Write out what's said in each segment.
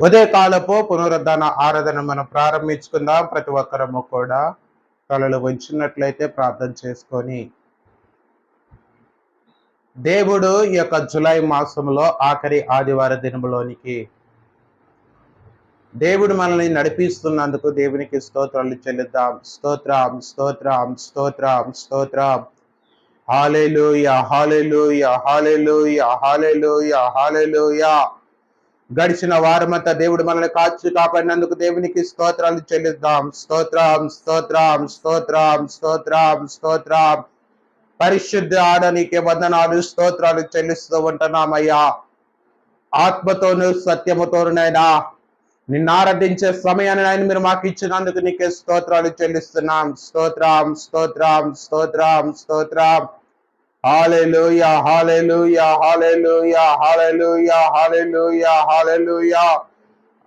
ఉదయకాలపు పునరుద్ధాన ఆరాధన మనం ప్రారంభించుకుందాం. ప్రతి ఒక్కరము కూడా కళలు వంచినట్లయితే ప్రార్థన చేసుకొని. దేవుడు ఈ యొక్క జులై మాసంలో ఆఖరి ఆదివార దినములోనికి దేవుడు మనల్ని నడిపిస్తున్నందుకు దేవునికి స్తోత్రాలు చెల్లిద్దాం. స్తోత్రం స్తోత్రం స్తోత్రం స్తోత్రం. Hallelujah hallelujah hallelujah hallelujah hallelujah గడిచిన వారమంతా దేవుడు మనల్ని కాచి కాపాడినందుకు దేవునికి స్తోత్రాలు చెల్లిద్దాం. స్తోత్రం స్తోత్రం స్తోత్రం స్తోత్రం స్తోత్రం. పరిశుద్ధ ఆడనికి వందనాలు స్తోత్రాలు చెల్లిస్తూ ఉంటున్నామయ్యా. ఆత్మతోనూ సత్యముతోనైనా నిన్ను ఆరాధించే సమయాన్ని ఆయన మీరు మాకు ఇచ్చినందుకు నీకే స్తోత్రాలు చెల్లిస్తున్నాం. స్తోత్రం స్తోత్రం స్తోత్రం స్తోత్రం. Hallelujah, hallelujah, hallelujah, hallelujah, hallelujah, hallelujah.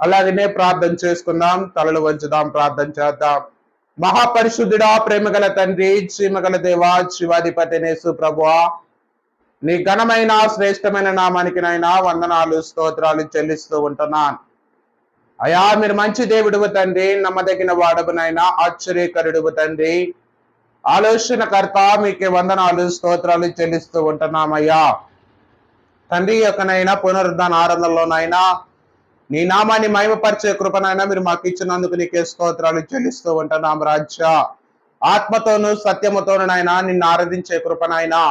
అలాగనే ప్రార్థన చేసుకుందాం తలలు వంచుదాం ప్రార్థన చేద్దాం. మహాపరిశుద్ధుడా ప్రేమగల తండ్రి శ్రీమగల దేవా శివాధిపతి నేసు ప్రభువా. నీ ఘనమైన శ్రేష్టమైన నామానికి నైనా వందనాలు స్తోత్రాలు చెల్లిస్తూ ఉంటున్నాను. అయా మీరు మంచి దేవుడువు తండ్రి నమ్మదగిన వాడవునైనా ఆశ్చర్యకరుడువు తండ్రి. ఆలోచనకర్త మీకే వందనాలు స్తోత్రాలు చెల్లిస్తూ ఉంటున్నామయ్యా. తండ్రి యొక్కనైనా పునరుద్ధాన ఆరంభంలోనైనా నీ నామాన్ని మహిమపరిచే కృపనైనా మీరు మాకు ఇచ్చినందుకు నీకే స్తోత్రాలు చెల్లిస్తూ ఉంటున్నాం రాజ్య ఆత్మతోనూ సత్యముతోనైనా నిన్ను ఆరాధించే కృపనైనా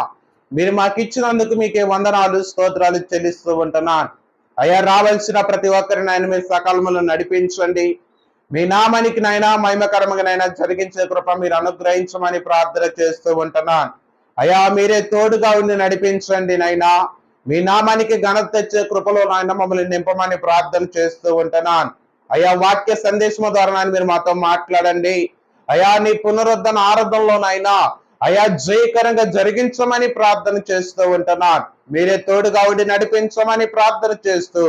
మీరు మాకు ఇచ్చినందుకు మీకే వందనాలు స్తోత్రాలు చెల్లిస్తూ ఉంటున్నాను అయ్యా రావాల్సిన ప్రతి ఒక్కరిని ఆయన మీరు సకాలంలో నడిపించండి. మీ నామానికి నైనా మహిమకరముగానైనా జరిగించే కృప మీరు అనుగ్రహించమని ప్రార్థన చేస్తూ ఉంటున్నాను. అయా మీరే తోడుగా ఉండి నడిపించండి నైనా మీ నామానికి ఘనత తెచ్చే కృపలో నాయన మమ్మల్ని నింపమని ప్రార్థన చేస్తూ ఉంటున్నాను. అయా వాక్య సందేశం ద్వారా మీరు మాతో మాట్లాడండి. అయా నీ పునరుద్ధరణ ఆరాధనలోనైనా అయా జయకరంగా జరిగించమని ప్రార్థన చేస్తూ ఉంటున్నాను. మీరే తోడుగా ఉండి నడిపించమని ప్రార్థన చేస్తూ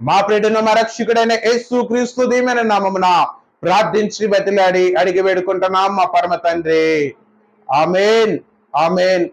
మా ప్రియుడును మా రక్షకుడైన యేసు క్రీస్తు దీమైన నామమున ప్రార్థించి బతిలాడి అడిగి వేడుకుంటున్నాం మా పరమ తండ్రి. ఆమెన్. ఆమెన్.